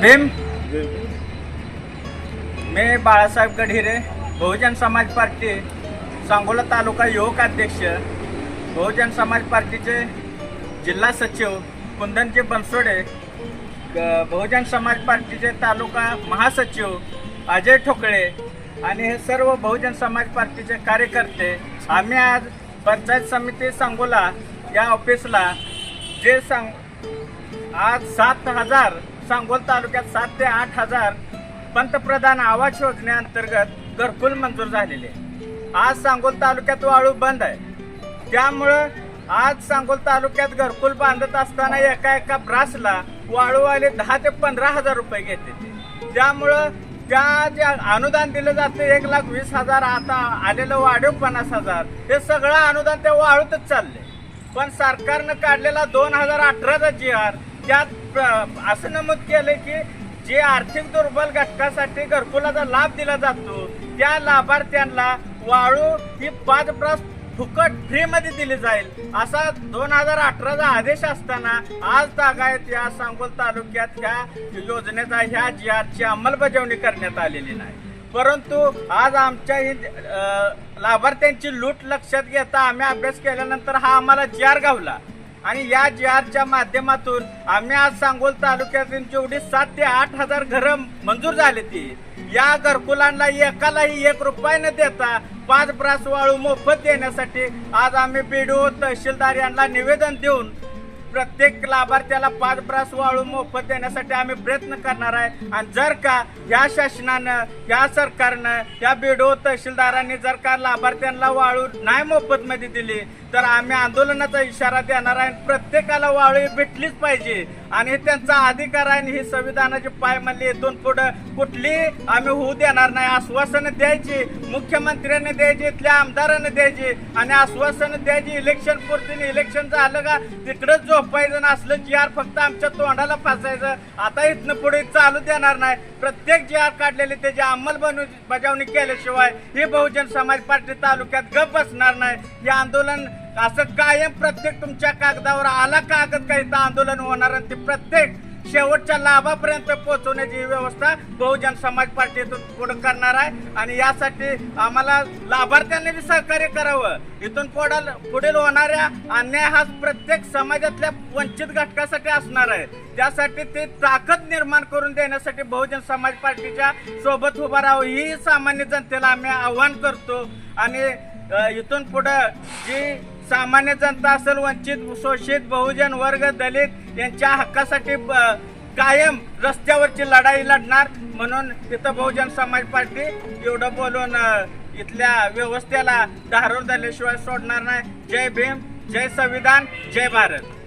भीम। मी Balasaheb गढिरे Bahujan Samaj party Sangola तालुका युवक अध्यक्ष बहुजन समाज पार्टीचे जिल्हा सचिव कुंदनजी बनसोडे बहुजन समाज पार्टीचे तालुका महासचिव अजय ठोकळे आणि हे सर्व बहुजन समाज पार्टीचे कार्यकर्ते आम्ही आज पंचायत समिती सांगोला या ऑफिसला जे सांग आज सात हजार सांगोल तालुक्यात सात ते आठ हजार पंतप्रधान आवास योजनेअंतर्गत घरकुल मंजूर झालेले आहे. आज सांगोल तालुक्यात वाळू बंद आहे. त्यामुळं आज सांगोल तालुक्यात घरकुल बांधत असताना एका एका ब्रासला वाळूवाले दहा ते पंधरा हजार रुपये घेते. त्यामुळं त्या जे अनुदान दिलं जातं एक लाख वीस हजार आता आलेलं वाढीव पन्नास हजार हे सगळं अनुदान त्या वाळूतच चाललंय. पण सरकारनं काढलेला दोन हजार अठराचा जी आर त्यात असं नमूद केलंय की जे आर्थिक दुर्बल घटकासाठी घरकुलाचा लाभ दिला जातो त्या लाभार्थ्यांना वाळू ही पाच ब्रस फुकट फ्री मध्ये दिली जाईल. असा दोन हजार अठराचा आदेश असताना आज तागायत या सांगोल तालुक्यात ह्या योजनेचा ह्या जी आरची अंमलबजावणी करण्यात आलेली नाही. परंतु आज आमच्या ही लाभार्थ्यांची लूट लक्षात घेता आम्ही अभ्यास केल्यानंतर हा आम्हाला जी आर गावला. आणि या जी माध्यमातून आम्ही आज सांगोल तालुक्यातील जेवढी सात ते आठ हजार घरं मंजूर झाली ती या घरकुलांना एकालाही एक रुपये न देता पाच ब्रास वाळू मोफत देण्यासाठी आज आम्ही बीडीओ तहसीलदार यांना निवेदन देऊन प्रत्येक लाभार्थ्याला पाच ब्रास वाळू मोफत देण्यासाठी आम्ही प्रयत्न करणार आहे. आणि जर का या शासनानं या सरकारनं या बीडीओ तहसीलदारांनी जर का लाभार्थ्यांना वाळू नाही मोफत मध्ये दिली तर आम्ही आंदोलनाचा इशारा देणार आहे. प्रत्येकाला वाळू भेटलीच पाहिजे. आणि हे त्यांचा अधिकार आहे आणि ही संविधानाची पाय पायमल्ली इथून पुढं कुठली आम्ही होऊ देणार नाही. आश्वासनं द्यायची. मुख्यमंत्र्यांनी द्यायची इथल्या आमदारांनी द्यायची आणि आश्वासनं द्यायची. इलेक्शन पुरतीने इलेक्शन झालं का तिकडंच झोपायचं असलं जी आर फक्त आमच्या तोंडाला फासायचं. आता इथनं पुढे चालू देणार नाही. प्रत्येक जी आर काढलेली त्याची अंमलबजावणी केल्याशिवाय ही बहुजन समाज पार्टी तालुक्यात गप बसणार नाही. हे आंदोलन असं कायम प्रत्येक तुमच्या कागदावर आला कागद काही तर आंदोलन होणार आणि ते प्रत्येक शेवटच्या लाभापर्यंत पोहोचवण्याची व्यवस्था बहुजन समाज पार्टी पुढे करणार आहे. आणि यासाठी आम्हाला लाभार्थ्यांनी बी सहकार्य करावं. इथून पुढाल पुढील होणाऱ्या अन्याय हा प्रत्येक समाजातल्या वंचित घटकासाठी असणार आहे. त्यासाठी ते ताकद निर्माण करून देण्यासाठी बहुजन समाज पार्टीच्या सोबत उभा राहावं ही सामान्य जनतेला आम्ही आव्हान करतो. आणि इथून पुढं जी सामान्य जनता असेल वंचित शोषित बहुजन वर्ग दलित यांच्या हक्कासाठी ब- कायम रस्त्यावरची लढाई लढणार. म्हणून तिथं बहुजन समाज पार्टी एवढं बोलून इथल्या व्यवस्थेला धारोर झाल्याशिवाय सोडणार नाही. जय भीम जय संविधान जय भारत.